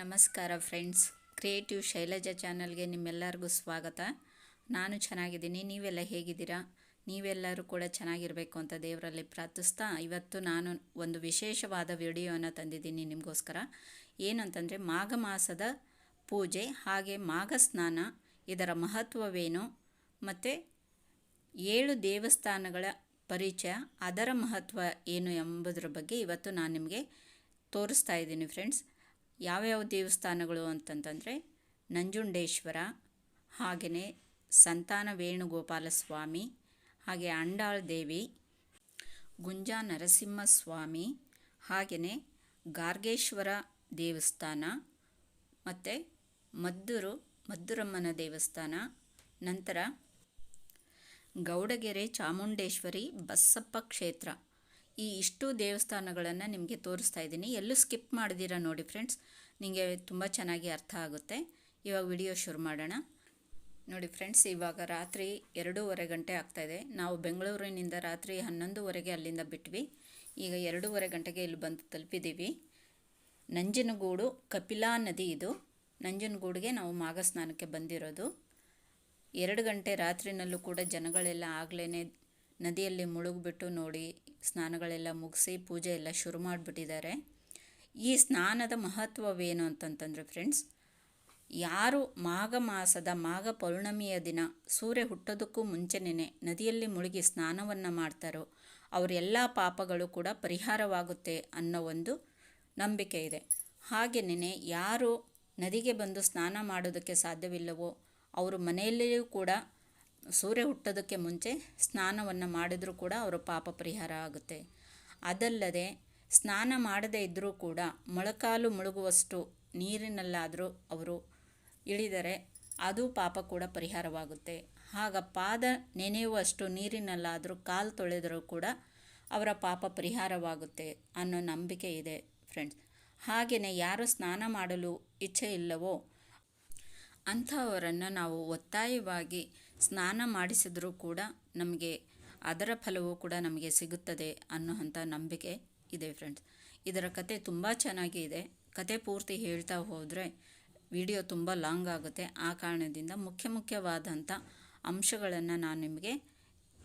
ನಮಸ್ಕಾರ friends. Creative Shailaja ಚಾನಲ್ಗೆ ನಿಮ್ಮೆಲ್ಲರಿಗೂ ಸ್ವಾಗತ. ನಾನು ಚೆನ್ನಾಗಿದ್ದೀನಿ. ನೀವೆಲ್ಲ ಹೇಗಿದ್ದೀರಾ? ನೀವೆಲ್ಲರೂ ಕೂಡ ಚೆನ್ನಾಗಿರಬೇಕು ಅಂತ ದೇವರಲ್ಲಿ ಪ್ರಾರ್ಥಿಸ್ತಾ ಇವತ್ತು ನಾನು ಒಂದು ವಿಶೇಷವಾದ ವಿಡಿಯೋನ ತಂದಿದ್ದೀನಿ ನಿಮಗೋಸ್ಕರ. ಏನಂತಂದರೆ ಮಾಘ ಮಾಸದ ಪೂಜೆ ಹಾಗೆ ಮಾಘ ಸ್ನಾನ ಇದರ ಮಹತ್ವವೇನು ಮತ್ತು ಏಳು ದೇವಸ್ಥಾನಗಳ ಪರಿಚಯ ಅದರ ಮಹತ್ವ ಏನು ಎಂಬುದರ ಬಗ್ಗೆ ಇವತ್ತು ನಾನು ನಿಮಗೆ ತೋರಿಸ್ತಾ ಇದ್ದೀನಿ ಫ್ರೆಂಡ್ಸ್. ಯಾವ್ಯಾವ ದೇವಸ್ಥಾನಗಳು ಅಂತಂತಂದರೆ ನಂಜುಂಡೇಶ್ವರ ಹಾಗೆಯೇ ಸಂತಾನ ವೇಣುಗೋಪಾಲ ಸ್ವಾಮಿ ಹಾಗೆ ಅಂಡಾಳ್ ದೇವಿ, ಗುಂಜಾ ನರಸಿಂಹ ಸ್ವಾಮಿ ಹಾಗೆಯೇ ಗಾರ್ಗೇಶ್ವರ ದೇವಸ್ಥಾನ, ಮತ್ತು ಮದ್ದೂರು, ಮದ್ದೂರಮ್ಮನ ದೇವಸ್ಥಾನ, ನಂತರ ಗೌಡಗೆರೆ ಚಾಮುಂಡೇಶ್ವರಿ ಬಸಪ್ಪ ಕ್ಷೇತ್ರ. ಈ ಇಷ್ಟು ದೇವಸ್ಥಾನಗಳನ್ನು ನಿಮಗೆ ತೋರಿಸ್ತಾ ಇದ್ದೀನಿ. ಎಲ್ಲೂ ಸ್ಕಿಪ್ ಮಾಡಿದಿರ ನೋಡಿ ಫ್ರೆಂಡ್ಸ್ ನಿಮಗೆ ತುಂಬ ಚೆನ್ನಾಗಿ ಅರ್ಥ ಆಗುತ್ತೆ. ಇವಾಗ ವಿಡಿಯೋ ಶುರು ಮಾಡೋಣ. ನೋಡಿ ಫ್ರೆಂಡ್ಸ್ ಇವಾಗ ರಾತ್ರಿ ಎರಡೂವರೆ ಗಂಟೆ ಆಗ್ತಾಯಿದೆ ನಾವು ಬೆಂಗಳೂರಿನಿಂದ ರಾತ್ರಿ ಹನ್ನೊಂದುವರೆಗೆ ಅಲ್ಲಿಂದ ಬಿಟ್ವಿ. ಈಗ ಎರಡೂವರೆ ಗಂಟೆಗೆ ಇಲ್ಲಿ ಬಂದು ತಲುಪಿದ್ದೀವಿ ನಂಜನಗೂಡು ಕಪಿಲಾ ನದಿ ಇದು. ನಂಜನಗೂಡಿಗೆ ನಾವು ಮಾಘ ಸ್ನಾನಕ್ಕೆ ಬಂದಿರೋದು. ಎರಡು ಗಂಟೆ ರಾತ್ರಿನಲ್ಲೂ ಕೂಡ ಜನಗಳೆಲ್ಲ ಆಗಲೇ ನದಿಯಲ್ಲಿ ಮುಳುಗಿಬಿಟ್ಟು ನೋಡಿ ಸ್ನಾನಗಳೆಲ್ಲ ಮುಗಿಸಿ ಪೂಜೆ ಎಲ್ಲ ಶುರು ಮಾಡಿಬಿಟ್ಟಿದ್ದಾರೆ. ಈ ಸ್ನಾನದ ಮಹತ್ವವೇನು ಅಂತಂತಂದರೆ ಫ್ರೆಂಡ್ಸ್ ಯಾರು ಮಾಘ ಮಾಸದ ಮಾಘ ಪೌರ್ಣಮಿಯ ದಿನ ಸೂರ್ಯ ಹುಟ್ಟೋದಕ್ಕೂ ಮುಂಚೆನೇ ನದಿಯಲ್ಲಿ ಮುಳುಗಿ ಸ್ನಾನವನ್ನು ಮಾಡ್ತಾರೋ ಅವರೆಲ್ಲ ಪಾಪಗಳು ಕೂಡ ಪರಿಹಾರವಾಗುತ್ತೆ ಅನ್ನೋ ಒಂದು ನಂಬಿಕೆ ಇದೆ. ಹಾಗೆಯೇ ಯಾರು ನದಿಗೆ ಬಂದು ಸ್ನಾನ ಮಾಡೋದಕ್ಕೆ ಸಾಧ್ಯವಿಲ್ಲವೋ ಅವರು ಮನೆಯಲ್ಲಿಯೂ ಕೂಡ ಸೂರ್ಯ ಹುಟ್ಟೋದಕ್ಕೆ ಮುಂಚೆ ಸ್ನಾನವನ್ನು ಮಾಡಿದರೂ ಕೂಡ ಅವರ ಪಾಪ ಪರಿಹಾರ ಆಗುತ್ತೆ. ಅದಲ್ಲದೆ ಸ್ನಾನ ಮಾಡದೇ ಇದ್ದರೂ ಕೂಡ ಮೊಳಕಾಲು ಮುಳುಗುವಷ್ಟು ನೀರಿನಲ್ಲಾದರೂ ಅವರು ಇಳಿದರೆ ಅದು ಪಾಪ ಕೂಡ ಪರಿಹಾರವಾಗುತ್ತೆ. ಆಗ ಪಾದ ನೆನೆಯುವಷ್ಟು ನೀರಿನಲ್ಲಾದರೂ ಕಾಲು ತೊಳೆದರೂ ಕೂಡ ಅವರ ಪಾಪ ಪರಿಹಾರವಾಗುತ್ತೆ ಅನ್ನೋ ನಂಬಿಕೆ ಇದೆ ಫ್ರೆಂಡ್ಸ್ ಹಾಗೆಯೇ ಯಾರು ಸ್ನಾನ ಮಾಡಲು ಇಚ್ಛೆ ಇಲ್ಲವೋ ಅಂಥವರನ್ನು ನಾವು ಒತ್ತಾಯವಾಗಿ ಸ್ನಾನ ಮಾಡಿಸಿದರೂ ಕೂಡ ನಮಗೆ ಅದರ ಫಲವೂ ಕೂಡ ನಮಗೆ ಸಿಗುತ್ತದೆ ಅನ್ನೋವಂಥ ನಂಬಿಕೆ ಇದೆ ಫ್ರೆಂಡ್ಸ್ ಇದರ ಕತೆ ತುಂಬ ಚೆನ್ನಾಗಿ ಇದೆ. ಕತೆ ಪೂರ್ತಿ ಹೇಳ್ತಾ ಹೋದರೆ ವಿಡಿಯೋ ತುಂಬ ಲಾಂಗ್ ಆಗುತ್ತೆ. ಆ ಕಾರಣದಿಂದ ಮುಖ್ಯ ಮುಖ್ಯವಾದಂಥ ಅಂಶಗಳನ್ನು ನಾನು ನಿಮಗೆ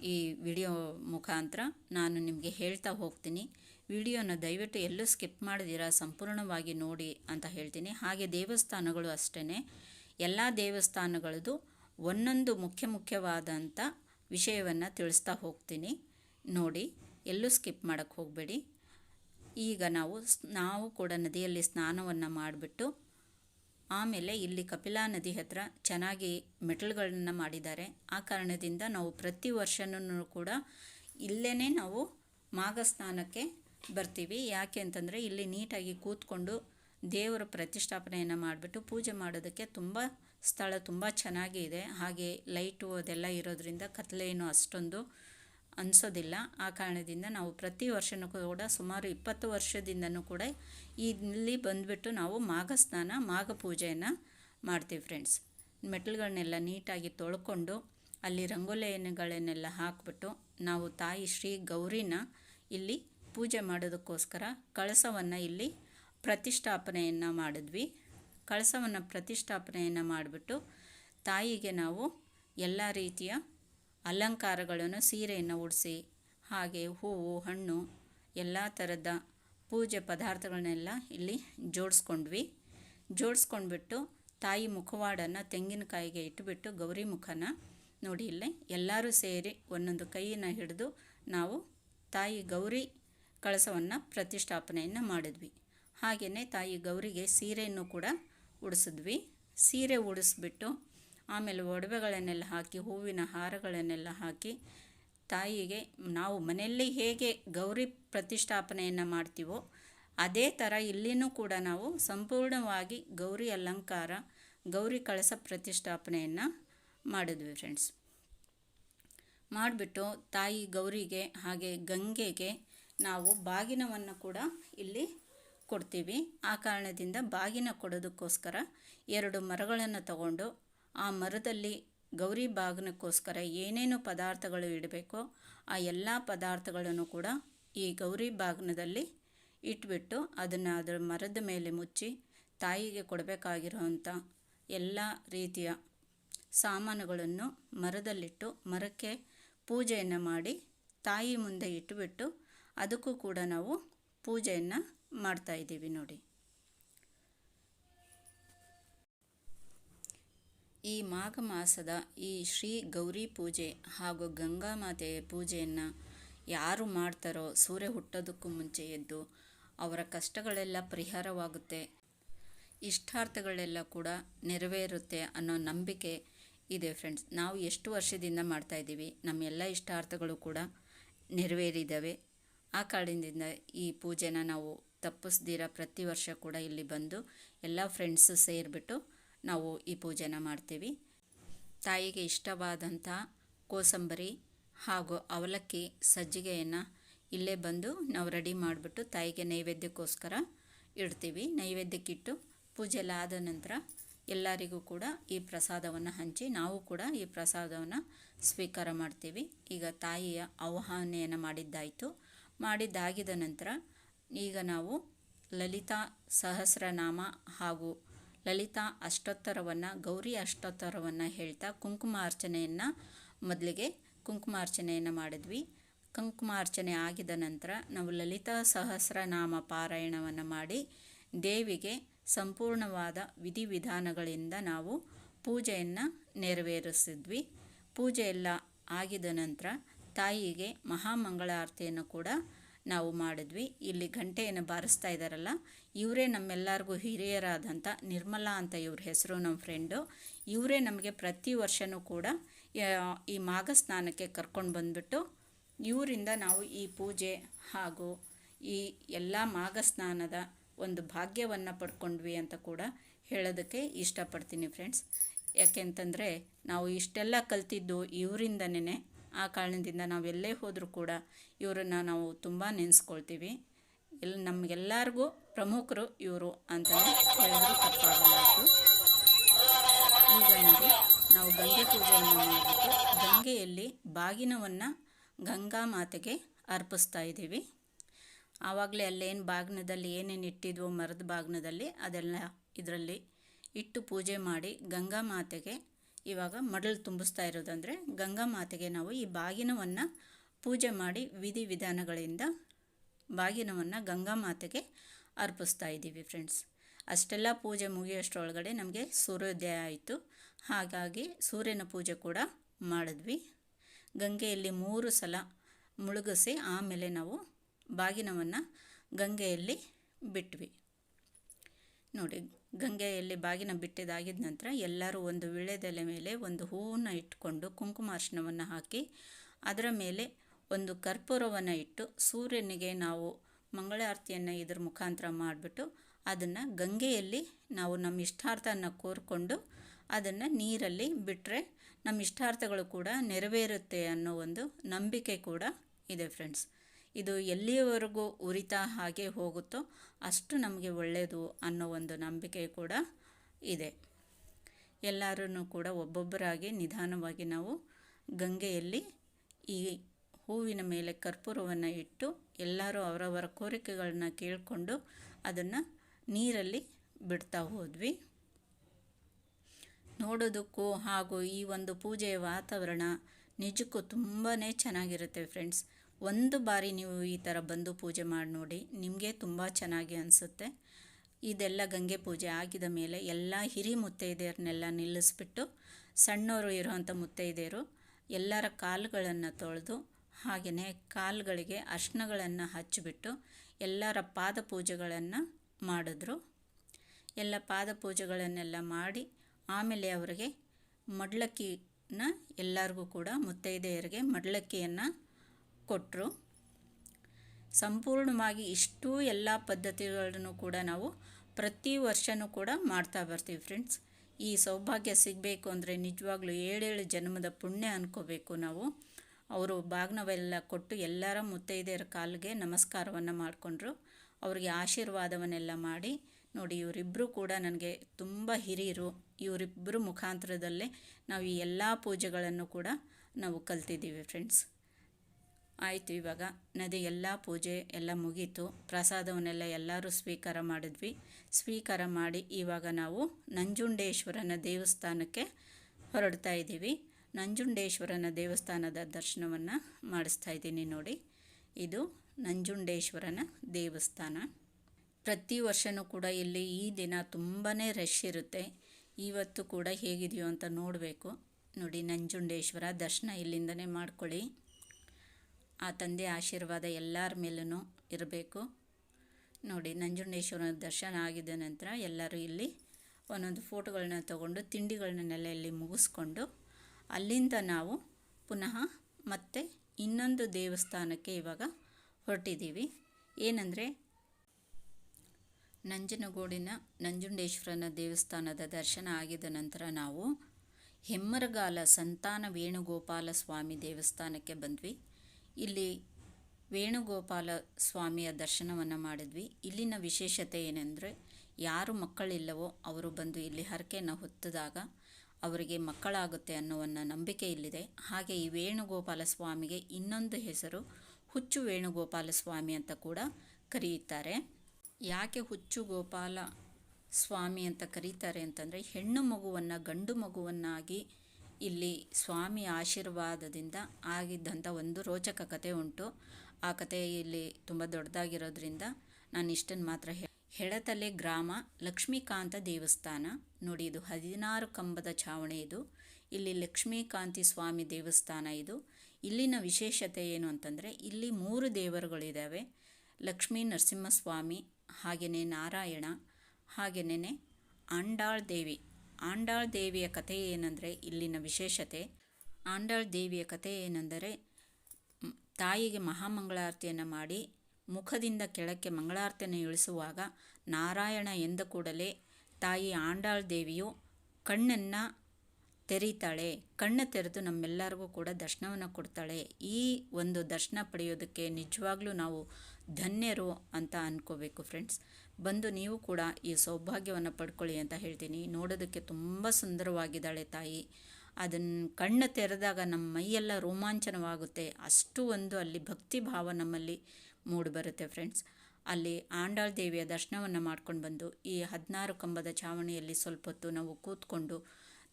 ಈ ವಿಡಿಯೋ ಮುಖಾಂತರ ನಾನು ನಿಮಗೆ ಹೇಳ್ತಾ ಹೋಗ್ತೀನಿ. ವಿಡಿಯೋನ ದಯವಿಟ್ಟು ಎಲ್ಲೂ ಸ್ಕಿಪ್ ಮಾಡಿದಿರ, ಸಂಪೂರ್ಣವಾಗಿ ನೋಡಿ ಅಂತ ಹೇಳ್ತೀನಿ. ಹಾಗೆ ದೇವಸ್ಥಾನಗಳು ಅಷ್ಟೇ ಎಲ್ಲ ದೇವಸ್ಥಾನಗಳದ್ದು ಒಂದೊಂದು ಮುಖ್ಯ ಮುಖ್ಯವಾದಂಥ ವಿಷಯವನ್ನು ತಿಳಿಸ್ತಾ ಹೋಗ್ತೀನಿ. ನೋಡಿ, ಎಲ್ಲೂ ಸ್ಕಿಪ್ ಮಾಡೋಕ್ಕೆ ಹೋಗಬೇಡಿ. ಈಗ ನಾವು ನಾವು ಕೂಡ ನದಿಯಲ್ಲಿ ಸ್ನಾನವನ್ನು ಮಾಡಿಬಿಟ್ಟು, ಆಮೇಲೆ ಇಲ್ಲಿ ಕಪಿಲಾ ನದಿ ಹತ್ರ ಚೆನ್ನಾಗಿ ಮೆಟಲ್ಗಳನ್ನು ಮಾಡಿದ್ದಾರೆ. ಆ ಕಾರಣದಿಂದ ನಾವು ಪ್ರತಿ ವರ್ಷನೂ ಕೂಡ ಇಲ್ಲೇ ನಾವು ಮಾಘ ಸ್ನಾನಕ್ಕೆ ಬರ್ತೀವಿ. ಯಾಕೆ ಅಂತಂದರೆ ಇಲ್ಲಿ ನೀಟಾಗಿ ಕೂತ್ಕೊಂಡು ದೇವರ ಪ್ರತಿಷ್ಠಾಪನೆಯನ್ನು ಮಾಡಿಬಿಟ್ಟು ಪೂಜೆ ಮಾಡೋದಕ್ಕೆ ತುಂಬ ಸ್ಥಳ ತುಂಬ ಚೆನ್ನಾಗಿ ಇದೆ ಹಾಗೆ ಲೈಟು ಅದೆಲ್ಲ ಇರೋದರಿಂದ ಕತ್ಲೇನು ಅಷ್ಟೊಂದು ಅನಿಸೋದಿಲ್ಲ. ಆ ಕಾರಣದಿಂದ ನಾವು ಪ್ರತಿ ವರ್ಷನೂ ಕೂಡ ಸುಮಾರು ಇಪ್ಪತ್ತು ವರ್ಷದಿಂದನೂ ಕೂಡ ಇಲ್ಲಿ ಬಂದುಬಿಟ್ಟು ನಾವು ಮಾಘ ಸ್ನಾನ ಮಾಘ ಪೂಜೆಯನ್ನು ಮಾಡ್ತೀವಿ ಫ್ರೆಂಡ್ಸ್ ಮೆಟ್ಲುಗಳನ್ನೆಲ್ಲ ನೀಟಾಗಿ ತೊಳ್ಕೊಂಡು ಅಲ್ಲಿ ರಂಗೋಲಿಗಳನ್ನೆಲ್ಲ ಹಾಕ್ಬಿಟ್ಟು ನಾವು ತಾಯಿ ಶ್ರೀ ಗೌರಿನ ಇಲ್ಲಿ ಪೂಜೆ ಮಾಡೋದಕ್ಕೋಸ್ಕರ ಕಳಸವನ್ನು ಇಲ್ಲಿ ಪ್ರತಿಷ್ಠಾಪನೆಯನ್ನು ಮಾಡಿದ್ವಿ. ಕಳಸವನ್ನು ಪ್ರತಿಷ್ಠಾಪನೆಯನ್ನು ಮಾಡಿಬಿಟ್ಟು ತಾಯಿಗೆ ನಾವು ಎಲ್ಲ ರೀತಿಯ ಅಲಂಕಾರಗಳನ್ನು, ಸೀರೆಯನ್ನು ಉಡಿಸಿ, ಹಾಗೆ ಹೂವು, ಹಣ್ಣು, ಎಲ್ಲ ಥರದ ಪೂಜೆ ಪದಾರ್ಥಗಳನ್ನೆಲ್ಲ ಇಲ್ಲಿ ಜೋಡಿಸ್ಕೊಂಡ್ವಿ. ಜೋಡಿಸ್ಕೊಂಡ್ಬಿಟ್ಟು ತಾಯಿ ಮುಖವಾಡನ್ನು ತೆಂಗಿನಕಾಯಿಗೆ ಇಟ್ಬಿಟ್ಟು ಗೌರಿ ಮುಖನ ನೋಡಿ ಇಲ್ಲಿ ಎಲ್ಲರೂ ಸೇರಿ ಒಂದೊಂದು ಕೈಯನ್ನು ಹಿಡಿದು ನಾವು ತಾಯಿ ಗೌರಿ ಕಳಸವನ್ನು ಪ್ರತಿಷ್ಠಾಪನೆಯನ್ನು ಮಾಡಿದ್ವಿ. ಹಾಗೆಯೇ ತಾಯಿ ಗೌರಿಗೆ ಸೀರೆಯನ್ನು ಕೂಡ ಉಡಿಸಿದ್ವಿ. ಸೀರೆ ಉಡಿಸ್ಬಿಟ್ಟು ಆಮೇಲೆ ಒಡವೆಗಳನ್ನೆಲ್ಲ ಹಾಕಿ, ಹೂವಿನ ಹಾರಗಳನ್ನೆಲ್ಲ ಹಾಕಿ ತಾಯಿಗೆ ನಾವು ಮನೆಯಲ್ಲಿ ಹೇಗೆ ಗೌರಿ ಪ್ರತಿಷ್ಠಾಪನೆಯನ್ನು ಮಾಡ್ತೀವೋ ಅದೇ ಥರ ಇಲ್ಲಿನೂ ಕೂಡ ನಾವು ಸಂಪೂರ್ಣವಾಗಿ ಗೌರಿ ಅಲಂಕಾರ, ಗೌರಿ ಕಳಸ ಪ್ರತಿಷ್ಠಾಪನೆಯನ್ನು ಮಾಡಿದ್ವಿ ಫ್ರೆಂಡ್ಸ್ ಮಾಡಿಬಿಟ್ಟು ತಾಯಿ ಗೌರಿಗೆ ಹಾಗೆ ಗಂಗೆಗೆ ನಾವು ಬಾಗಿನವನ್ನು ಕೂಡ ಇಲ್ಲಿ ಕೊಡ್ತೀವಿ. ಆ ಕಾರಣದಿಂದ ಬಾಗಿನ ಕೊಡೋದಕ್ಕೋಸ್ಕರ ಎರಡು ಮರಗಳನ್ನು ತಗೊಂಡು ಆ ಮರದಲ್ಲಿ ಗೌರಿ ಬಾಗಿನಕ್ಕೋಸ್ಕರ ಏನೇನು ಪದಾರ್ಥಗಳು ಇಡಬೇಕೋ ಆ ಎಲ್ಲ ಪದಾರ್ಥಗಳನ್ನು ಕೂಡ ಈ ಗೌರಿ ಬಾಗಿನದಲ್ಲಿ ಇಟ್ಬಿಟ್ಟು ಅದನ್ನು ಅದರ ಮರದ ಮೇಲೆ ಮುಚ್ಚಿ ತಾಯಿಗೆ ಕೊಡಬೇಕಾಗಿರುವಂಥ ಎಲ್ಲ ರೀತಿಯ ಸಾಮಾನುಗಳನ್ನು ಮರದಲ್ಲಿಟ್ಟು ಮರಕ್ಕೆ ಪೂಜೆಯನ್ನು ಮಾಡಿ ತಾಯಿ ಮುಂದೆ ಇಟ್ಟುಬಿಟ್ಟು ಅದಕ್ಕೂ ಕೂಡ ನಾವು ಪೂಜೆಯನ್ನು ಮಾಡ್ತಾ ಇದ್ದೀವಿ ನೋಡಿ. ಈ ಮಾಘ ಮಾಸದ ಈ ಶ್ರೀ ಗೌರಿ ಪೂಜೆ ಹಾಗೂ ಗಂಗಾ ಮಾತೆಯ ಪೂಜೆಯನ್ನು ಯಾರು ಮಾಡ್ತಾರೋ ಸೂರ್ಯ ಹುಟ್ಟೋದಕ್ಕೂ ಮುಂಚೆ ಎದ್ದು ಅವರ ಕಷ್ಟಗಳೆಲ್ಲ ಪರಿಹಾರವಾಗುತ್ತೆ. ಇಷ್ಟಾರ್ಥಗಳೆಲ್ಲ ಕೂಡ ನೆರವೇರುತ್ತೆ ಅನ್ನೋ ನಂಬಿಕೆ ಇದೆ ಫ್ರೆಂಡ್ಸ್ ನಾವು ಎಷ್ಟು ವರ್ಷದಿಂದ ಮಾಡ್ತಾ ನಮ್ಮೆಲ್ಲ ಇಷ್ಟಾರ್ಥಗಳು ಕೂಡ ನೆರವೇರಿದ್ದಾವೆ ಆ ಕಾಡಿನಿಂದ ಈ ಪೂಜೆನ ನಾವು ತಪ್ಪಿಸ್ದಿರ ಪ್ರತಿ ವರ್ಷ ಕೂಡ ಇಲ್ಲಿ ಬಂದು ಎಲ್ಲ ಫ್ರೆಂಡ್ಸು ಸೇರಿಬಿಟ್ಟು ನಾವು ಈ ಪೂಜೆನ ಮಾಡ್ತೀವಿ. ತಾಯಿಗೆ ಇಷ್ಟವಾದಂಥ ಕೋಸಂಬರಿ ಹಾಗೂ ಅವಲಕ್ಕಿ ಸಜ್ಜಿಗೆಯನ್ನು ಇಲ್ಲೇ ಬಂದು ನಾವು ರೆಡಿ ಮಾಡಿಬಿಟ್ಟು ತಾಯಿಗೆ ನೈವೇದ್ಯಕ್ಕೋಸ್ಕರ ಇಡ್ತೀವಿ. ನೈವೇದ್ಯಕ್ಕಿಟ್ಟು ಪೂಜೆ ಆದ ನಂತರ ಎಲ್ಲರಿಗೂ ಕೂಡ ಈ ಪ್ರಸಾದವನ್ನು ಹಂಚಿ ನಾವು ಕೂಡ ಈ ಪ್ರಸಾದವನ್ನು ಸ್ವೀಕಾರ ಮಾಡ್ತೀವಿ. ಈಗ ತಾಯಿಯ ಆವಾಹನೆಯನ್ನು ಮಾಡಿದ್ದಾಯಿತು. ಮಾಡಿದ್ದಾಗಿದ ನಂತರ ಈಗ ನಾವು ಲಲಿತಾ ಸಹಸ್ರನಾಮ ಹಾಗೂ ಲಲಿತಾ ಅಷ್ಟೋತ್ತರವನ್ನು, ಗೌರಿ ಅಷ್ಟೋತ್ತರವನ್ನು ಹೇಳ್ತಾ ಕುಂಕುಮಾರ್ಚನೆಯನ್ನು ಮೊದಲಿಗೆ ಕುಂಕುಮಾರ್ಚನೆಯನ್ನು ಮಾಡಿದ್ವಿ. ಕುಂಕುಮಾರ್ಚನೆ ಆಗಿದ ನಂತರ ನಾವು ಲಲಿತಾ ಸಹಸ್ರನಾಮ ಪಾರಾಯಣವನ್ನು ಮಾಡಿ ದೇವಿಗೆ ಸಂಪೂರ್ಣವಾದ ವಿಧಿವಿಧಾನಗಳಿಂದ ನಾವು ಪೂಜೆಯನ್ನು ನೆರವೇರಿಸಿದ್ವಿ. ಪೂಜೆ ಎಲ್ಲ ಆಗಿದ ನಂತರ ತಾಯಿಗೆ ಮಹಾಮಂಗಳಾರತಿಯನ್ನು ಕೂಡ ನಾವು ಮಾಡಿದ್ವಿ. ಇಲ್ಲಿ ಗಂಟೆಯನ್ನು ಬಾರಿಸ್ತಾ ಇದ್ದಾರಲ್ಲ ಇವರೇ ನಮ್ಮೆಲ್ಲರಿಗೂ ಹಿರಿಯರಾದಂಥ ನಿರ್ಮಲಾ ಅಂತ ಇವ್ರ ಹೆಸರು, ನಮ್ಮ ಫ್ರೆಂಡು. ಇವರೇ ನಮಗೆ ಪ್ರತಿ ವರ್ಷವೂ ಕೂಡ ಈ ಮಾಘ ಸ್ನಾನಕ್ಕೆ ಕರ್ಕೊಂಡು ಬಂದುಬಿಟ್ಟು ಇವರಿಂದ ನಾವು ಈ ಪೂಜೆ ಹಾಗೂ ಈ ಎಲ್ಲ ಮಾಘ ಸ್ನಾನದ ಒಂದು ಭಾಗ್ಯವನ್ನು ಪಡ್ಕೊಂಡ್ವಿ ಅಂತ ಕೂಡ ಹೇಳೋದಕ್ಕೆ ಇಷ್ಟಪಡ್ತೀನಿ ಫ್ರೆಂಡ್ಸ್. ಯಾಕೆಂತಂದರೆ ನಾವು ಇಷ್ಟೆಲ್ಲ ಕಲ್ತಿದ್ದು ಇವರಿಂದನೇ ಆ ಕಾರಣದಿಂದ ನಾವು ಎಲ್ಲೇ ಹೋದರೂ ಕೂಡ ಇವರನ್ನು ನಾವು ತುಂಬ ನೆನೆಸ್ಕೊಳ್ತೀವಿ. ಎಲ್ಲ ನಮಗೆಲ್ಲರಿಗೂ ಪ್ರಮುಖರು ಇವರು ಅಂತ ಹೇಳಿದ್ರು ತಪ್ಪಾಗಲ್ಲ ಈಗ ನೋಡಿ, ನಾವು ಗಂಗೆ ಪೂಜೆಯನ್ನು ಮಾಡಿಬಿಟ್ಟು ಗಂಗೆಯಲ್ಲಿ ಬಾಗಿನವನ್ನು ಗಂಗಾ ಮಾತೆಗೆ ಅರ್ಪಿಸ್ತಾ ಇದ್ದೀವಿ. ಆವಾಗಲೇ ಅಲ್ಲೇನು ಬಾಗ್ನದಲ್ಲಿ ಏನೇನು ಇಟ್ಟಿದ್ವೋ ಮರದ ಬಾಗ್ನದಲ್ಲಿ ಅದೆಲ್ಲ ಇದರಲ್ಲಿ ಇಟ್ಟು ಪೂಜೆ ಮಾಡಿ ಗಂಗಾ ಮಾತೆಗೆ ಇವಾಗ ಮಡಲು ತುಂಬಿಸ್ತಾ ಇರೋದಂದರೆ ಗಂಗಾ ಮಾತೆಗೆ ನಾವು ಈ ಬಾಗಿನವನ್ನು ಪೂಜೆ ಮಾಡಿ ವಿಧಿ ವಿಧಾನಗಳಿಂದ ಬಾಗಿನವನ್ನು ಗಂಗಾ ಮಾತೆಗೆ ಅರ್ಪಿಸ್ತಾ ಇದ್ದೀವಿ ಫ್ರೆಂಡ್ಸ್ ಅಷ್ಟೆಲ್ಲ ಪೂಜೆ ಮುಗಿಯೋಷ್ಟರೊಳಗಡೆ ನಮಗೆ ಸೂರ್ಯೋದಯ ಆಯಿತು. ಹಾಗಾಗಿ ಸೂರ್ಯನ ಪೂಜೆ ಕೂಡ ಮಾಡಿದ್ವಿ. ಗಂಗೆಯಲ್ಲಿ ಮೂರು ಸಲ ಮುಳುಗಿಸಿ ಆಮೇಲೆ ನಾವು ಬಾಗಿನವನ್ನು ಗಂಗೆಯಲ್ಲಿ ಬಿಟ್ವಿ. ನೋಡಿ ಗಂಗೆಯಲ್ಲಿ ಬಾಗಿನ ಬಿಟ್ಟಿದ್ದಾಗಿದ ನಂತರ ಎಲ್ಲರೂ ಒಂದು ವಿಳೆದೆಲೆ ಮೇಲೆ ಒಂದು ಹೂವನ್ನು ಇಟ್ಕೊಂಡು ಕುಂಕುಮಾರ್ಶನವನ್ನು ಹಾಕಿ ಅದರ ಮೇಲೆ ಒಂದು ಕರ್ಪೂರವನ್ನು ಇಟ್ಟು ಸೂರ್ಯನಿಗೆ ನಾವು ಮಂಗಳಾರತಿಯನ್ನು ಇದ್ರ ಮುಖಾಂತರ ಮಾಡಿಬಿಟ್ಟು ಅದನ್ನು ಗಂಗೆಯಲ್ಲಿ ನಾವು ನಮ್ಮ ಇಷ್ಟಾರ್ಥನ ಕೋರಿಕೊಂಡು ಅದನ್ನು ನೀರಲ್ಲಿ ಬಿಟ್ಟರೆ ನಮ್ಮ ಇಷ್ಟಾರ್ಥಗಳು ಕೂಡ ನೆರವೇರುತ್ತೆ ಅನ್ನೋ ಒಂದು ನಂಬಿಕೆ ಕೂಡ ಇದೆ ಫ್ರೆಂಡ್ಸ್ ಇದು ಎಲ್ಲಿಯವರೆಗೂ ಉರಿತಾ ಹಾಗೆ ಹೋಗುತ್ತೋ ಅಷ್ಟು ನಮಗೆ ಒಳ್ಳೆಯದು ಅನ್ನೋ ಒಂದು ನಂಬಿಕೆ ಕೂಡ ಇದೆ. ಎಲ್ಲರೂ ಕೂಡ ಒಬ್ಬೊಬ್ಬರಾಗಿ ನಿಧಾನವಾಗಿ ನಾವು ಗಂಗೆಯಲ್ಲಿ ಈ ಹೂವಿನ ಮೇಲೆ ಕರ್ಪೂರವನ್ನು ಇಟ್ಟು ಎಲ್ಲರೂ ಅವರವರ ಕೋರಿಕೆಗಳನ್ನ ಕೇಳಿಕೊಂಡು ಅದನ್ನು ನೀರಲ್ಲಿ ಬಿಡ್ತಾ ಹೋದ್ವಿ. ನೋಡೋದಕ್ಕೂ ಹಾಗೂ ಈ ಒಂದು ಪೂಜೆಯ ವಾತಾವರಣ ನಿಜಕ್ಕೂ ತುಂಬಾ ಚೆನ್ನಾಗಿರುತ್ತೆ ಫ್ರೆಂಡ್ಸ್. ಒಂದು ಬಾರಿ ನೀವು ಈ ಥರ ಬಂದು ಪೂಜೆ ಮಾಡಿ ನೋಡಿ, ನಿಮಗೆ ತುಂಬ ಚೆನ್ನಾಗಿ ಅನಿಸುತ್ತೆ. ಇದೆಲ್ಲ ಗಂಗೆ ಪೂಜೆ ಆಗಿದ ಮೇಲೆ ಎಲ್ಲ ಹಿರಿ ಮುತ್ತೈದೆಯರನ್ನೆಲ್ಲ ನಿಲ್ಲಿಸ್ಬಿಟ್ಟು ಸಣ್ಣವರು ಇರೋವಂಥ ಮುತ್ತೈದೆಯರು ಎಲ್ಲರ ಕಾಲುಗಳನ್ನು ತೊಳೆದು ಹಾಗೆಯೇ ಕಾಲುಗಳಿಗೆ ಅರ್ಶನಗಳನ್ನು ಹಚ್ಚಿಬಿಟ್ಟು ಎಲ್ಲರ ಪಾದ ಪೂಜೆಗಳನ್ನು ಮಾಡಿದ್ರು. ಎಲ್ಲ ಪಾದ ಪೂಜೆಗಳನ್ನೆಲ್ಲ ಮಾಡಿ ಆಮೇಲೆ ಅವರಿಗೆ ಮಡ್ಲಕ್ಕಿನ ಎಲ್ಲರಿಗೂ ಕೂಡ ಮುತ್ತೈದೆಯರಿಗೆ ಮಡ್ಲಕ್ಕಿಯನ್ನು ಕೊಟ್ಟರು ಸಂಪೂರ್ಣವಾಗಿ ಇಷ್ಟು ಎಲ್ಲ ಪದ್ಧತಿಗಳನ್ನು ಕೂಡ ನಾವು ಪ್ರತಿ ವರ್ಷವೂ ಕೂಡ ಮಾಡ್ತಾ ಬರ್ತೀವಿ ಫ್ರೆಂಡ್ಸ್ ಈ ಸೌಭಾಗ್ಯ ಸಿಗಬೇಕು ಅಂದರೆ ನಿಜವಾಗ್ಲೂ ಏಳೇಳು ಜನ್ಮದ ಪುಣ್ಯ ಅನ್ಕೋಬೇಕು ನಾವು. ಅವರು ಬಾಗ್ನವೆಲ್ಲ ಕೊಟ್ಟು ಎಲ್ಲರ ಮುತ್ತೈದೆಯರ ಕಾಲಿಗೆ ನಮಸ್ಕಾರವನ್ನು ಮಾಡಿಕೊಂಡ್ರು. ಅವರಿಗೆ ಆಶೀರ್ವಾದವನ್ನೆಲ್ಲ ಮಾಡಿ ನೋಡಿ ಇವರಿಬ್ಬರು ಕೂಡ ನನಗೆ ತುಂಬ ಹಿರಿಯರು. ಇವರಿಬ್ಬರು ಮುಖಾಂತರದಲ್ಲೇ ನಾವು ಈ ಎಲ್ಲ ಪೂಜೆಗಳನ್ನು ಕೂಡ ನಾವು ಕಲ್ತಿದ್ದೀವಿ ಫ್ರೆಂಡ್ಸ್ ಆಯಿತು, ಇವಾಗ ನದಿ ಎಲ್ಲ ಪೂಜೆ ಎಲ್ಲ ಮುಗೀತು. ಪ್ರಸಾದವನ್ನೆಲ್ಲ ಎಲ್ಲರೂ ಸ್ವೀಕಾರ ಮಾಡಿದ್ವಿ. ಸ್ವೀಕಾರ ಮಾಡಿ ಇವಾಗ ನಾವು ನಂಜುಂಡೇಶ್ವರನ ದೇವಸ್ಥಾನಕ್ಕೆ ಹೊರಡ್ತಾ ಇದ್ದೀವಿ. ನಂಜುಂಡೇಶ್ವರನ ದೇವಸ್ಥಾನದ ದರ್ಶನವನ್ನು ಮಾಡಿಸ್ತಾ ಇದ್ದೀನಿ ನೋಡಿ. ಇದು ನಂಜುಂಡೇಶ್ವರನ ದೇವಸ್ಥಾನ. ಪ್ರತಿ ವರ್ಷವೂ ಕೂಡ ಇಲ್ಲಿ ಈ ದಿನ ತುಂಬಾ ರಶ್ ಇರುತ್ತೆ. ಇವತ್ತು ಕೂಡ ಹೇಗಿದೆಯೋ ಅಂತ ನೋಡಬೇಕು. ನೋಡಿ, ನಂಜುಂಡೇಶ್ವರ ದರ್ಶನ ಇಲ್ಲಿಂದನೇ ಮಾಡ್ಕೊಳ್ಳಿ. ಆ ತಂದೆ ಆಶೀರ್ವಾದ ಎಲ್ಲರ ಮೇಲೂ ಇರಬೇಕು. ನೋಡಿ, ನಂಜುಂಡೇಶ್ವರನ ದರ್ಶನ ಆಗಿದ ನಂತರ ಎಲ್ಲರೂ ಇಲ್ಲಿ ಒಂದೊಂದು ಫೋಟೋಗಳನ್ನ ತಗೊಂಡು ತಿಂಡಿಗಳನ್ನೆಲ್ಲ ಇಲ್ಲಿ ಮುಗಿಸ್ಕೊಂಡು ಅಲ್ಲಿಂದ ನಾವು ಪುನಃ ಮತ್ತೆ ಇನ್ನೊಂದು ದೇವಸ್ಥಾನಕ್ಕೆ ಇವಾಗ ಹೊರಟಿದ್ದೀವಿ. ಏನಂದರೆ, ನಂಜನಗೂಡಿನ ನಂಜುಂಡೇಶ್ವರನ ದೇವಸ್ಥಾನದ ದರ್ಶನ ಆಗಿದ ನಂತರ ನಾವು ಹೆಮ್ಮರಗಾಲ ಸಂತಾನ ವೇಣುಗೋಪಾಲ ಸ್ವಾಮಿ ದೇವಸ್ಥಾನಕ್ಕೆ ಬಂದ್ವಿ. ಇಲ್ಲಿ ವೇಣುಗೋಪಾಲ ಸ್ವಾಮಿಯ ದರ್ಶನವನ್ನು ಮಾಡಿದ್ವಿ. ಇಲ್ಲಿನ ವಿಶೇಷತೆ ಏನೆಂದರೆ, ಯಾರು ಮಕ್ಕಳಿಲ್ಲವೋ ಅವರು ಬಂದು ಇಲ್ಲಿ ಹರಕೆಯನ್ನು ಹೊತ್ತಿದಾಗ ಅವರಿಗೆ ಮಕ್ಕಳಾಗುತ್ತೆ ಅನ್ನೋವನ್ನ ನಂಬಿಕೆ ಇಲ್ಲಿದೆ. ಹಾಗೆ ಈ ವೇಣುಗೋಪಾಲ ಸ್ವಾಮಿಗೆ ಇನ್ನೊಂದು ಹೆಸರು ಹುಚ್ಚು ವೇಣುಗೋಪಾಲ ಸ್ವಾಮಿ ಅಂತ ಕೂಡ ಕರೆಯುತ್ತಾರೆ. ಯಾಕೆ ಹುಚ್ಚು ಗೋಪಾಲ ಸ್ವಾಮಿ ಅಂತ ಕರೀತಾರೆ ಅಂತಂದರೆ, ಹೆಣ್ಣು ಮಗುವನ್ನು ಗಂಡು ಮಗುವನ್ನಾಗಿ ಇಲ್ಲಿ ಸ್ವಾಮಿ ಆಶೀರ್ವಾದದಿಂದ ಆಗಿದ್ದಂಥ ಒಂದು ರೋಚಕ ಕತೆ ಉಂಟು. ಆ ಕತೆ ಇಲ್ಲಿ ತುಂಬ ದೊಡ್ಡದಾಗಿರೋದ್ರಿಂದ ನಾನು ಇಷ್ಟನ್ನು ಮಾತ್ರ ಹೇ ಹೆಡತಲೆ ಗ್ರಾಮ, ಲಕ್ಷ್ಮೀಕಾಂತ ದೇವಸ್ಥಾನ. ನೋಡಿ, ಇದು ಹದಿನಾರು ಕಂಬದ ಛಾವಣಿ ಇದು. ಇಲ್ಲಿ ಲಕ್ಷ್ಮೀಕಾಂತಿ ಸ್ವಾಮಿ ದೇವಸ್ಥಾನ ಇದು. ಇಲ್ಲಿನ ವಿಶೇಷತೆ ಏನು ಅಂತಂದರೆ, ಇಲ್ಲಿ ಮೂರು ದೇವರುಗಳಿದ್ದಾವೆ ಲಕ್ಷ್ಮೀ ನರಸಿಂಹಸ್ವಾಮಿ ಹಾಗೆಯೇ ನಾರಾಯಣ ಹಾಗೆಯೇ ಅಂಡಾಳ್ ದೇವಿ. ಆಂಡಾಳ್ ದೇವಿಯ ಕಥೆ ಏನಂದರೆ ಇಲ್ಲಿನ ವಿಶೇಷತೆ. ಆಂಡಾಳ್ ದೇವಿಯ ಕಥೆ ಏನೆಂದರೆ ತಾಯಿಗೆ ಮಹಾಮಂಗಳಾರತಿಯನ್ನು ಮಾಡಿ ಮುಖದಿಂದ ಕೆಳಕ್ಕೆ ಮಂಗಳಾರತಿಯನ್ನು ಇಳಿಸುವಾಗ ನಾರಾಯಣ ಎಂದ ಕೂಡಲೇ ತಾಯಿ ಆಂಡಾಳ್ ದೇವಿಯು ಕಣ್ಣನ್ನು ತೆರೀತಾಳೆ, ಕಣ್ಣು ತೆರೆದು ನಮ್ಮೆಲ್ಲರಿಗೂ ಕೂಡ ದರ್ಶನವನ್ನು ಕೊಡ್ತಾಳೆ. ಈ ಒಂದು ದರ್ಶನ ಪಡೆಯೋದಕ್ಕೆ ನಿಜವಾಗ್ಲೂ ನಾವು ಧನ್ಯರು ಅಂತ ಅಂದ್ಕೋಬೇಕು ಫ್ರೆಂಡ್ಸ್ ಬಂದು ನೀವು ಕೂಡ ಈ ಸೌಭಾಗ್ಯವನ್ನು ಪಡ್ಕೊಳ್ಳಿ ಅಂತ ಹೇಳ್ತೀನಿ. ನೋಡೋದಕ್ಕೆ ತುಂಬ ಸುಂದರವಾಗಿದ್ದಾಳೆ ತಾಯಿ. ಅದನ್ನು ಕಣ್ಣು ತೆರೆದಾಗ ನಮ್ಮ ಮೈಯೆಲ್ಲ ರೋಮಾಂಚನವಾಗುತ್ತೆ. ಅಷ್ಟು ಒಂದು ಅಲ್ಲಿ ಭಕ್ತಿ ಭಾವ ನಮ್ಮಲ್ಲಿ ಮೂಡಿಬರುತ್ತೆ ಫ್ರೆಂಡ್ಸ್ ಅಲ್ಲಿ ಆಂಡಾಳ್ ದೇವಿಯ ದರ್ಶನವನ್ನು ಮಾಡ್ಕೊಂಡು ಬಂದು, ಈ ಹದಿನಾರು ಕಂಬದ ಛಾವಣಿಯಲ್ಲಿ ಸ್ವಲ್ಪ ಹೊತ್ತು ನಾವು ಕೂತ್ಕೊಂಡು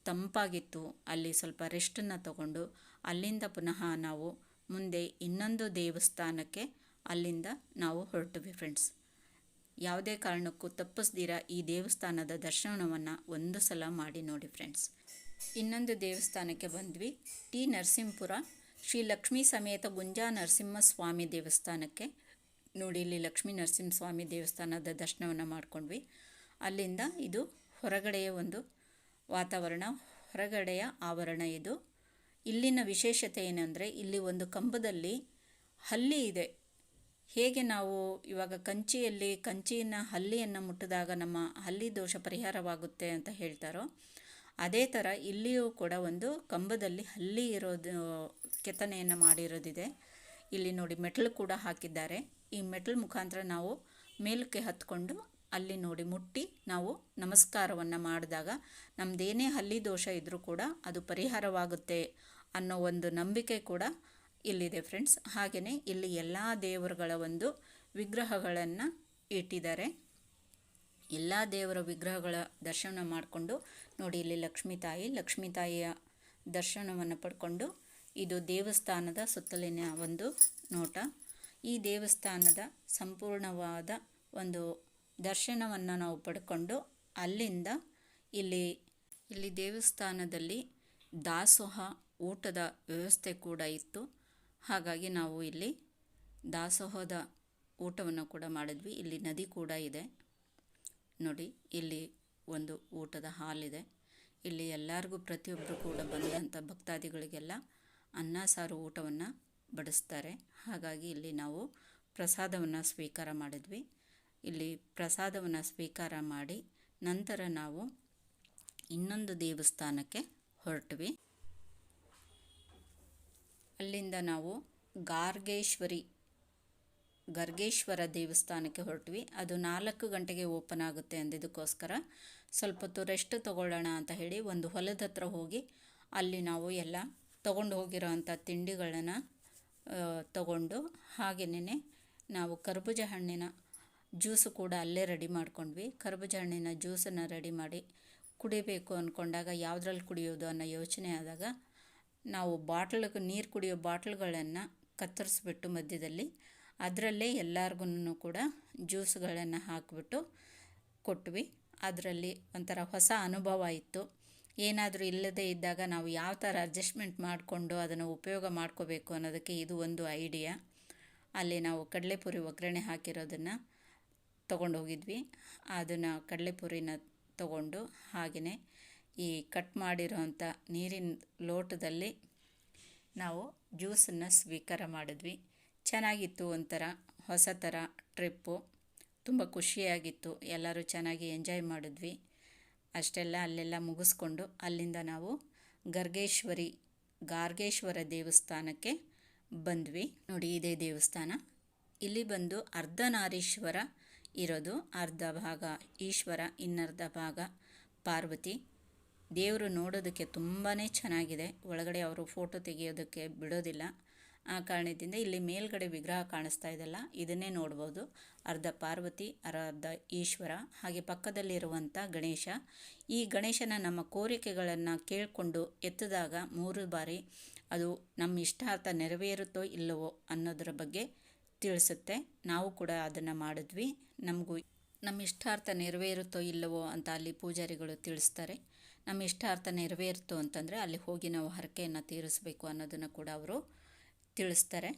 ತಂಪಾಗಿತ್ತು. ಅಲ್ಲಿ ಸ್ವಲ್ಪ ರೆಸ್ಟನ್ನು ತಗೊಂಡು ಅಲ್ಲಿಂದ ಪುನಃ ನಾವು ಮುಂದೆ ಇನ್ನೊಂದು ದೇವಸ್ಥಾನಕ್ಕೆ ಅಲ್ಲಿಂದ ನಾವು ಹೊರಟ್ವಿ ಫ್ರೆಂಡ್ಸ್. ಯಾವುದೇ ಕಾರಣಕ್ಕೂ ತಪ್ಪಿಸ್ದಿರ ಈ ದೇವಸ್ಥಾನದ ದರ್ಶನವನ್ನು ಒಂದು ಸಲ ಮಾಡಿ ನೋಡಿ ಫ್ರೆಂಡ್ಸ್. ಇನ್ನೊಂದು ದೇವಸ್ಥಾನಕ್ಕೆ ಬಂದ್ವಿ. ಟಿ. ನರಸಿಂಹಪುರ. ಶ್ರೀ ಲಕ್ಷ್ಮೀ ಸಮೇತ ಗುಂಜಾ ನರಸಿಂಹಸ್ವಾಮಿ ದೇವಸ್ಥಾನಕ್ಕೆ ನೋಡಿ ಇಲ್ಲಿ ಲಕ್ಷ್ಮೀ ನರಸಿಂಹಸ್ವಾಮಿ ದೇವಸ್ಥಾನದ ದರ್ಶನವನ್ನು ಮಾಡ್ಕೊಂಡ್ವಿ. ಅಲ್ಲಿಂದ ಇದು ಹೊರಗಡೆಯ ಒಂದು ವಾತಾವರಣ, ಹೊರಗಡೆಯ ಆವರಣ ಇದು. ಇಲ್ಲಿನ ವಿಶೇಷತೆ ಏನಂದರೆ, ಇಲ್ಲಿ ಒಂದು ಕಂಬದಲ್ಲಿ ಹಲ್ಲಿ ಇದೆ. ಹೇಗೆ ನಾವು ಇವಾಗ ಕಂಚಿಯಲ್ಲಿ, ಕಂಚಿನ ಹಲ್ಲಿಯನ್ನು ಮುಟ್ಟಿದಾಗ ನಮ್ಮ ಹಲ್ಲಿ ದೋಷ ಪರಿಹಾರವಾಗುತ್ತೆ ಅಂತ ಹೇಳ್ತಾರೋ, ಅದೇ ಥರ ಇಲ್ಲಿಯೂ ಕೂಡ ಒಂದು ಕಂಬದಲ್ಲಿ ಹಲ್ಲಿ ಇರೋದು, ಕೆತ್ತನೆಯನ್ನು ಮಾಡಿರೋದಿದೆ. ಇಲ್ಲಿ ನೋಡಿ ಮೆಟ್ಲು ಕೂಡ ಹಾಕಿದ್ದಾರೆ. ಈ ಮೆಟಲ್ ಮುಖಾಂತರ ನಾವು ಮೇಲಕ್ಕೆ ಹತ್ಕೊಂಡು ಅಲ್ಲಿ ನೋಡಿ ಮುಟ್ಟಿ ನಾವು ನಮಸ್ಕಾರವನ್ನು ಮಾಡಿದಾಗ ನಮ್ಮದೇನೇ ಹಲ್ಲಿ ದೋಷ ಇದ್ದರೂ ಕೂಡ ಅದು ಪರಿಹಾರವಾಗುತ್ತೆ ಅನ್ನೋ ಒಂದು ನಂಬಿಕೆ ಕೂಡ ಇಲ್ಲಿದೆ ಫ್ರೆಂಡ್ಸ್ ಹಾಗೆಯೇ ಇಲ್ಲಿ ಎಲ್ಲ ದೇವರುಗಳ ಒಂದು ವಿಗ್ರಹಗಳನ್ನು ಇಟ್ಟಿದ್ದಾರೆ. ಎಲ್ಲ ದೇವರ ವಿಗ್ರಹಗಳ ದರ್ಶನ ಮಾಡಿಕೊಂಡು ನೋಡಿ ಇಲ್ಲಿ ಲಕ್ಷ್ಮೀ ತಾಯಿ, ಲಕ್ಷ್ಮೀ ತಾಯಿಯ ದರ್ಶನವನ್ನು ಪಡ್ಕೊಂಡು ಇದು ದೇವಸ್ಥಾನದ ಸುತ್ತಲಿನ ಒಂದು ನೋಟ. ಈ ದೇವಸ್ಥಾನದ ಸಂಪೂರ್ಣವಾದ ಒಂದು ದರ್ಶನವನ್ನು ನಾವು ಪಡ್ಕೊಂಡು ಅಲ್ಲಿಂದ ಇಲ್ಲಿ ಇಲ್ಲಿ ದೇವಸ್ಥಾನದಲ್ಲಿ ದಾಸೋಹ ಊಟದ ವ್ಯವಸ್ಥೆ ಕೂಡ ಇತ್ತು. ಹಾಗಾಗಿ ನಾವು ಇಲ್ಲಿ ದಾಸೋಹದ ಊಟವನ್ನು ಕೂಡ ಮಾಡಿದ್ವಿ. ಇಲ್ಲಿ ನದಿ ಕೂಡ ಇದೆ. ನೋಡಿ, ಇಲ್ಲಿ ಒಂದು ಊಟದ ಹಾಲಿದೆ ಇಲ್ಲಿ ಎಲ್ಲರಿಗೂ ಪ್ರತಿಯೊಬ್ಬರು ಕೂಡ ಬಂದಂಥ ಭಕ್ತಾದಿಗಳಿಗೆಲ್ಲ ಅನ್ನ, ಸಾರು, ಊಟವನ್ನು ಬಡಿಸ್ತಾರೆ. ಹಾಗಾಗಿ ಇಲ್ಲಿ ನಾವು ಪ್ರಸಾದವನ್ನು ಸ್ವೀಕಾರ ಮಾಡಿದ್ವಿ. ಇಲ್ಲಿ ಪ್ರಸಾದವನ್ನು ಸ್ವೀಕಾರ ಮಾಡಿ ನಂತರ ನಾವು ಇನ್ನೊಂದು ದೇವಸ್ಥಾನಕ್ಕೆ ಹೊರಟ್ವಿ. ಅಲ್ಲಿಂದ ನಾವು ಗಾರ್ಗೇಶ್ವರಿ, ಗರ್ಗೇಶ್ವರ ದೇವಸ್ಥಾನಕ್ಕೆ ಹೊರಟ್ವಿ. ಅದು ನಾಲ್ಕು ಗಂಟೆಗೆ ಓಪನ್ ಆಗುತ್ತೆ ಅಂದಿದ್ದಕ್ಕೋಸ್ಕರ ಸ್ವಲ್ಪ ಹೊತ್ತು ರೆಸ್ಟ್ ತೊಗೊಳ್ಳೋಣ ಅಂತ ಹೇಳಿ ಒಂದು ಹೊಲದ ಹತ್ರ ಹೋಗಿ ಅಲ್ಲಿ ನಾವು ಎಲ್ಲ ತಗೊಂಡು ಹೋಗಿರೋ ಅಂಥ ತಿಂಡಿಗಳನ್ನು ತಗೊಂಡು ಹಾಗೆಯೇ ನಾವು ಕರ್ಬೂಜ ಹಣ್ಣಿನ ಜ್ಯೂಸು ಕೂಡ ಅಲ್ಲೇ ರೆಡಿ ಮಾಡ್ಕೊಂಡ್ವಿ. ಕರ್ಬೂಜ ಹಣ್ಣಿನ ಜ್ಯೂಸನ್ನು ರೆಡಿ ಮಾಡಿ ಕುಡಿಬೇಕು ಅಂದ್ಕೊಂಡಾಗ ಯಾವುದ್ರಲ್ಲಿ ಕುಡಿಯೋದು ಅನ್ನೋ ಯೋಚನೆ ಆದಾಗ ನಾವು ಬಾಟ್ಲಿಗೆ ನೀರು ಕುಡಿಯೋ ಬಾಟ್ಲ್ಗಳನ್ನು ಕತ್ತರಿಸ್ಬಿಟ್ಟು ಮಧ್ಯದಲ್ಲಿ ಅದರಲ್ಲೇ ಎಲ್ಲರಿಗೂ ಕೂಡ ಜ್ಯೂಸ್ಗಳನ್ನು ಹಾಕಿಬಿಟ್ಟು ಕೊಟ್ವಿ. ಅದರಲ್ಲಿ ಒಂಥರ ಹೊಸ ಅನುಭವ ಇತ್ತು. ಏನಾದರೂ ಇಲ್ಲದೇ ಇದ್ದಾಗ ನಾವು ಯಾವ ಥರ ಅಡ್ಜಸ್ಟ್ಮೆಂಟ್ ಮಾಡಿಕೊಂಡು ಅದನ್ನು ಉಪಯೋಗ ಮಾಡ್ಕೋಬೇಕು ಅನ್ನೋದಕ್ಕೆ ಇದು ಒಂದು ಐಡಿಯಾ. ಅಲ್ಲಿ ನಾವು ಕಡಲೆಪುರಿ ಒಗ್ಗರಣೆ ಹಾಕಿರೋದನ್ನು ತೊಗೊಂಡೋಗಿದ್ವಿ. ಅದನ್ನು ಕಡಲೆಪುರಿನ ತಗೊಂಡು ಹಾಗೆಯೇ ಈ ಕಟ್ ಮಾಡಿರೋಂಥ ನೀರಿನ ಲೋಟದಲ್ಲಿ ನಾವು ಜ್ಯೂಸನ್ನು ಸ್ವೀಕಾರ ಮಾಡಿದ್ವಿ. ಚೆನ್ನಾಗಿತ್ತು ಒಂಥರ ಹೊಸ ಥರ ಟ್ರಿಪ್ಪು. ತುಂಬ ಖುಷಿಯಾಗಿತ್ತು. ಎಲ್ಲರೂ ಚೆನ್ನಾಗಿ ಎಂಜಾಯ್ ಮಾಡಿದ್ವಿ. ಅಷ್ಟೆಲ್ಲ ಅಲ್ಲೆಲ್ಲ ಮುಗಿಸ್ಕೊಂಡು ಅಲ್ಲಿಂದ ನಾವು ಗರ್ಗೇಶ್ವರಿ, ಗಾರ್ಗೇಶ್ವರ ದೇವಸ್ಥಾನಕ್ಕೆ ಬಂದ್ವಿ. ನೋಡಿ ಇದೇ ದೇವಸ್ಥಾನ. ಇಲ್ಲಿ ಬಂದು ಅರ್ಧನಾರೀಶ್ವರ ಇರೋದು ಅರ್ಧ ಭಾಗ ಈಶ್ವರ, ಇನ್ನರ್ಧ ಭಾಗ ಪಾರ್ವತಿ. ದೇವರು ನೋಡೋದಕ್ಕೆ ತುಂಬಾ ಚೆನ್ನಾಗಿದೆ. ಒಳಗಡೆ ಅವರು ಫೋಟೋ ತೆಗೆಯೋದಕ್ಕೆ ಬಿಡೋದಿಲ್ಲ. ಆ ಕಾರಣದಿಂದ ಇಲ್ಲಿ ಮೇಲ್ಗಡೆ ವಿಗ್ರಹ ಕಾಣಿಸ್ತಾ ಇದೆಲ್ಲ. ಇದನ್ನೇ ನೋಡ್ಬೋದು. ಅರ್ಧ ಪಾರ್ವತಿ, ಅರ್ಧ ಈಶ್ವರ, ಹಾಗೆ ಪಕ್ಕದಲ್ಲಿರುವಂಥ ಗಣೇಶ. ಈ ಗಣೇಶನ ನಮ್ಮ ಕೋರಿಕೆಗಳನ್ನು ಕೇಳಿಕೊಂಡು ಎತ್ತಿದಾಗ ಮೂರು ಬಾರಿ ಅದು ನಮ್ಮ ಇಷ್ಟಾರ್ಥ ನೆರವೇರುತ್ತೋ ಇಲ್ಲವೋ ಅನ್ನೋದರ ಬಗ್ಗೆ ತಿಳಿಸುತ್ತೆ. ನಾವು ಕೂಡ ಅದನ್ನು ಮಾಡಿದ್ವಿ. ನಮಗೂ ನಮ್ಮ ಇಷ್ಟಾರ್ಥ ನೆರವೇರುತ್ತೋ ಇಲ್ಲವೋ ಅಂತ ಅಲ್ಲಿ ಪೂಜಾರಿಗಳು ತಿಳಿಸ್ತಾರೆ. ನಮ್ಮ ಇಷ್ಟಾರ್ಥ ನೆರವೇರುತ್ತೋ ಅಂತಂದರೆ ಅಲ್ಲಿ ಹೋಗಿ ನಾವು ಹರಕೆಯನ್ನು ತೀರಿಸಬೇಕು ಅನ್ನೋದನ್ನು ಕೂಡ ಅವರು ತಿಳಿಸ್ತಾರೆ.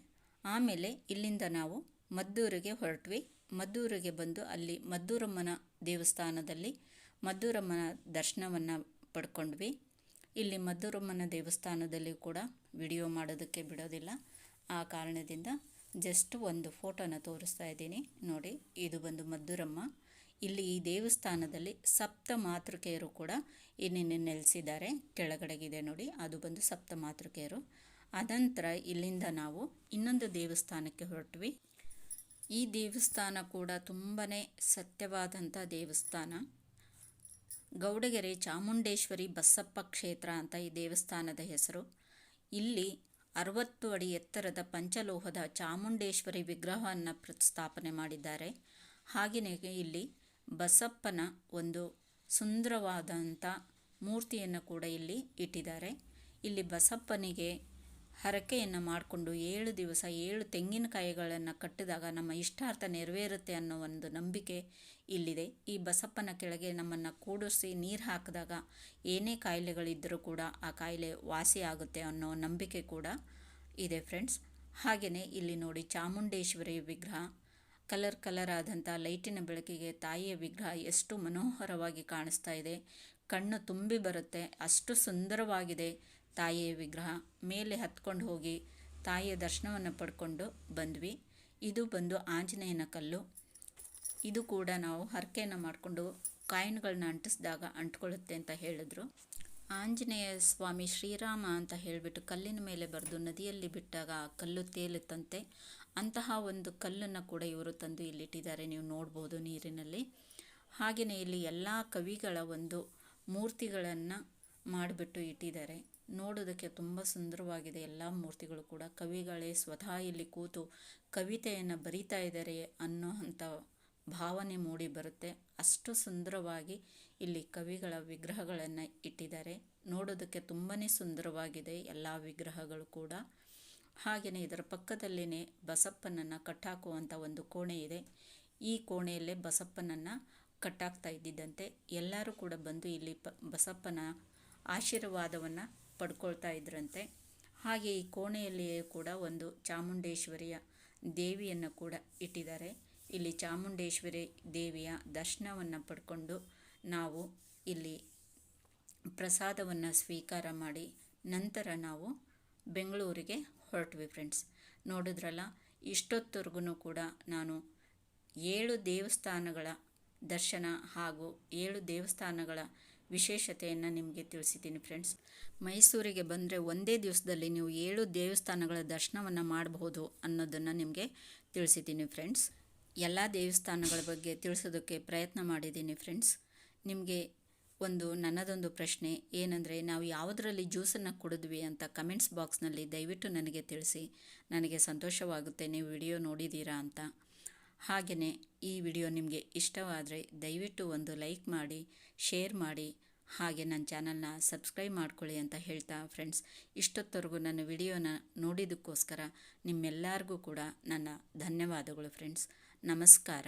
ಆಮೇಲೆ ಇಲ್ಲಿಂದ ನಾವು ಮದ್ದೂರಿಗೆ ಹೊರಟ್ವಿ. ಮದ್ದೂರಿಗೆ ಬಂದು ಅಲ್ಲಿ ಮದ್ದೂರಮ್ಮನ ದೇವಸ್ಥಾನದಲ್ಲಿ ಮದ್ದೂರಮ್ಮನ ದರ್ಶನವನ್ನು ಪಡ್ಕೊಂಡ್ವಿ. ಇಲ್ಲಿ ಮದ್ದೂರಮ್ಮನ ದೇವಸ್ಥಾನದಲ್ಲಿ ಕೂಡ ವಿಡಿಯೋ ಮಾಡೋದಕ್ಕೆ ಬಿಡೋದಿಲ್ಲ. ಆ ಕಾರಣದಿಂದ ಜಸ್ಟ್ ಒಂದು ಫೋಟೋನ ತೋರಿಸ್ತಾ ಇದ್ದೀನಿ. ನೋಡಿ, ಇದು ಬಂದು ಮದ್ದೂರಮ್ಮ. ಇಲ್ಲಿ ಈ ದೇವಸ್ಥಾನದಲ್ಲಿ ಸಪ್ತ ಮಾತೃಕೆಯರು ಕೂಡ ಇನ್ನಿನ್ನು ನೆಲೆಸಿದ್ದಾರೆ. ಕೆಳಗಡೆಗಿದೆ ನೋಡಿ, ಅದು ಬಂದು ಸಪ್ತ ಮಾತೃಕೆಯರು. ಅನಂತರ ಇಲ್ಲಿಂದ ನಾವು ಇನ್ನೊಂದು ದೇವಸ್ಥಾನಕ್ಕೆ ಹೊರಟ್ವಿ. ಈ ದೇವಸ್ಥಾನ ಕೂಡ ತುಂಬಾ ಸತ್ಯವಾದಂಥ ದೇವಸ್ಥಾನ. ಗೌಡಗೆರೆ ಚಾಮುಂಡೇಶ್ವರಿ ಬಸಪ್ಪ ಕ್ಷೇತ್ರ ಅಂತ ಈ ದೇವಸ್ಥಾನದ ಹೆಸರು. ಇಲ್ಲಿ ಅರವತ್ತು ಅಡಿ ಎತ್ತರದ ಪಂಚಲೋಹದ ಚಾಮುಂಡೇಶ್ವರಿ ವಿಗ್ರಹವನ್ನು ಪ್ರತಿಸ್ಥಾಪನೆ ಮಾಡಿದ್ದಾರೆ. ಹಾಗೆಯೇ ಇಲ್ಲಿ ಬಸಪ್ಪನ ಒಂದು ಸುಂದರವಾದಂಥ ಮೂರ್ತಿಯನ್ನು ಕೂಡ ಇಲ್ಲಿ ಇಟ್ಟಿದ್ದಾರೆ. ಇಲ್ಲಿ ಬಸಪ್ಪನಿಗೆ ಹರಕೆಯನ್ನು ಮಾಡಿಕೊಂಡು ಏಳು ದಿವಸ ಏಳು ತೆಂಗಿನಕಾಯಿಗಳನ್ನು ಕಟ್ಟಿದಾಗ ನಮ್ಮ ಇಷ್ಟಾರ್ಥ ನೆರವೇರುತ್ತೆ ಅನ್ನೋ ಒಂದು ನಂಬಿಕೆ ಇಲ್ಲಿದೆ. ಈ ಬಸಪ್ಪನ ಕೆಳಗೆ ನಮ್ಮನ್ನು ಕೂಡಿಸಿ ನೀರು ಹಾಕಿದಾಗ ಏನೇ ಕಾಯಿಲೆಗಳಿದ್ದರೂ ಕೂಡ ಆ ಕಾಯಿಲೆ ವಾಸಿ ಆಗುತ್ತೆ ಅನ್ನೋ ನಂಬಿಕೆ ಕೂಡ ಇದೆ ಫ್ರೆಂಡ್ಸ್ ಹಾಗೆಯೇ ಇಲ್ಲಿ ನೋಡಿ ಚಾಮುಂಡೇಶ್ವರಿ ವಿಗ್ರಹ, ಕಲರ್ ಕಲರ್ ಆದಂಥ ಲೈಟಿನ ಬೆಳಕಿಗೆ ತಾಯಿಯ ವಿಗ್ರಹ ಎಷ್ಟು ಮನೋಹರವಾಗಿ ಕಾಣಿಸ್ತಾ ಇದೆ. ಕಣ್ಣು ತುಂಬಿ ಬರುತ್ತೆ, ಅಷ್ಟು ಸುಂದರವಾಗಿದೆ. ತಾಯಿಯ ವಿಗ್ರಹ, ಮೇಲೆ ಹತ್ಕೊಂಡು ಹೋಗಿ ತಾಯಿಯ ದರ್ಶನವನ್ನು ಪಡ್ಕೊಂಡು ಬಂದ್ವಿ. ಇದು ಬಂದು ಆಂಜನೇಯನ ಕಲ್ಲು. ಇದು ಕೂಡ ನಾವು ಹರಕೆಯನ್ನು ಮಾಡಿಕೊಂಡು ಕಾಯಿನ್ಗಳನ್ನ ಅಂಟಿಸಿದಾಗ ಅಂಟ್ಕೊಳ್ಳುತ್ತೆ ಅಂತ ಹೇಳಿದ್ರು. ಆಂಜನೇಯ ಸ್ವಾಮಿ ಶ್ರೀರಾಮ ಅಂತ ಹೇಳಿಬಿಟ್ಟು ಕಲ್ಲಿನ ಮೇಲೆ ಬರೆದು ನದಿಯಲ್ಲಿ ಬಿಟ್ಟಾಗ ಆ ಕಲ್ಲು ತೇಲುತ್ತಂತೆ. ಅಂತಹ ಒಂದು ಕಲ್ಲನ್ನು ಕೂಡ ಇವರು ತಂದು ಇಲ್ಲಿಟ್ಟಿದ್ದಾರೆ. ನೀವು ನೋಡ್ಬೋದು ನೀರಿನಲ್ಲಿ. ಹಾಗೆಯೇ ಇಲ್ಲಿ ಎಲ್ಲ ಕವಿಗಳ ಒಂದು ಮೂರ್ತಿಗಳನ್ನು ಮಾಡಿಬಿಟ್ಟು ಇಟ್ಟಿದ್ದಾರೆ. ನೋಡೋದಕ್ಕೆ ತುಂಬ ಸುಂದರವಾಗಿದೆ. ಎಲ್ಲ ಮೂರ್ತಿಗಳು ಕೂಡ. ಕವಿಗಳೇ ಸ್ವತಃ ಇಲ್ಲಿ ಕೂತು ಕವಿತೆಯನ್ನು ಬರಿತಾ ಇದ್ದಾರೆ ಅನ್ನೋ ಅಂಥ ಭಾವನೆ ಮೂಡಿ ಬರುತ್ತೆ. ಅಷ್ಟು ಸುಂದರವಾಗಿ ಇಲ್ಲಿ ಕವಿಗಳ ವಿಗ್ರಹಗಳನ್ನು ಇಟ್ಟಿದ್ದಾರೆ. ನೋಡೋದಕ್ಕೆ ತುಂಬಾ ಸುಂದರವಾಗಿದೆ ಎಲ್ಲ ವಿಗ್ರಹಗಳು ಕೂಡ. ಹಾಗೆಯೇ ಇದರ ಪಕ್ಕದಲ್ಲೇ ಬಸಪ್ಪನನ್ನು ಕಟ್ಟಾಕುವಂಥ ಒಂದು ಕೋಣೆ ಇದೆ. ಈ ಕೋಣೆಯಲ್ಲೇ ಬಸಪ್ಪನನ್ನು ಕಟ್ಟಾಕ್ತಾ ಇದ್ದಿದ್ದಂತೆ ಎಲ್ಲರೂ ಕೂಡ ಬಂದು ಇಲ್ಲಿ ಬಸಪ್ಪನ ಆಶೀರ್ವಾದವನ್ನು ಪಡ್ಕೊಳ್ತಾ ಇದ್ರಂತೆ. ಹಾಗೆ ಈ ಕೋಣೆಯಲ್ಲಿಯೇ ಕೂಡ ಒಂದು ಚಾಮುಂಡೇಶ್ವರಿಯ ದೇವಿಯನ್ನು ಕೂಡ ಇಟ್ಟಿದ್ದಾರೆ. ಇಲ್ಲಿ ಚಾಮುಂಡೇಶ್ವರಿ ದೇವಿಯ ದರ್ಶನವನ್ನು ಪಡ್ಕೊಂಡು ನಾವು ಇಲ್ಲಿ ಪ್ರಸಾದವನ್ನು ಸ್ವೀಕಾರ ಮಾಡಿ ನಂತರ ನಾವು ಬೆಂಗಳೂರಿಗೆ ಹೊರಟ್ವಿ ಫ್ರೆಂಡ್ಸ್. ನೋಡಿದ್ರಲ್ಲ, ಇಷ್ಟೊತ್ತವರೆಗೂ ಕೂಡ ನಾನು ಏಳು ದೇವಸ್ಥಾನಗಳ ದರ್ಶನ ಹಾಗೂ ಏಳು ದೇವಸ್ಥಾನಗಳ ವಿಶೇಷತೆಯನ್ನು ನಿಮಗೆ ತಿಳಿಸಿದ್ದೀನಿ ಫ್ರೆಂಡ್ಸ್ ಮೈಸೂರಿಗೆ ಬಂದರೆ ಒಂದೇ ದಿವಸದಲ್ಲಿ ನೀವು ಏಳು ದೇವಸ್ಥಾನಗಳ ದರ್ಶನವನ್ನು ಮಾಡಬಹುದು ಅನ್ನೋದನ್ನು ನಿಮಗೆ ತಿಳಿಸಿದ್ದೀನಿ ಫ್ರೆಂಡ್ಸ್ ಎಲ್ಲ ದೇವಸ್ಥಾನಗಳ ಬಗ್ಗೆ ತಿಳಿಸೋದಕ್ಕೆ ಪ್ರಯತ್ನ ಮಾಡಿದ್ದೀನಿ ಫ್ರೆಂಡ್ಸ್ ನಿಮಗೆ ಒಂದು ನನ್ನದೊಂದು ಪ್ರಶ್ನೆ, ಏನಂದರೆ ನಾವು ಯಾವುದರಲ್ಲಿ ಜ್ಯೂಸನ್ನು ಕುಡಿದ್ವಿ ಅಂತ ಕಮೆಂಟ್ಸ್ ಬಾಕ್ಸ್ನಲ್ಲಿ ದಯವಿಟ್ಟು ನನಗೆ ತಿಳಿಸಿ. ನನಗೆ ಸಂತೋಷವಾಗುತ್ತೆ ನೀವು ವಿಡಿಯೋ ನೋಡಿದ್ದೀರಾ ಅಂತ. ಹಾಗೆಯೇ ಈ ವಿಡಿಯೋ ನಿಮಗೆ ಇಷ್ಟವಾದರೆ ದಯವಿಟ್ಟು ಒಂದು ಲೈಕ್ ಮಾಡಿ, ಶೇರ್ ಮಾಡಿ, ಹಾಗೆ ನನ್ನ ಚಾನಲ್ನ ಸಬ್ಸ್ಕ್ರೈಬ್ ಮಾಡ್ಕೊಳ್ಳಿ ಅಂತ ಹೇಳ್ತಾ ಫ್ರೆಂಡ್ಸ್. ಇಷ್ಟೊತ್ತವರೆಗೂ ನನ್ನ ವಿಡಿಯೋನ ನೋಡಿದ್ದಕ್ಕೋಸ್ಕರ ನಿಮ್ಮೆಲ್ಲರಿಗೂ ಕೂಡ ನನ್ನ ಧನ್ಯವಾದಗಳು ಫ್ರೆಂಡ್ಸ್. ನಮಸ್ಕಾರ.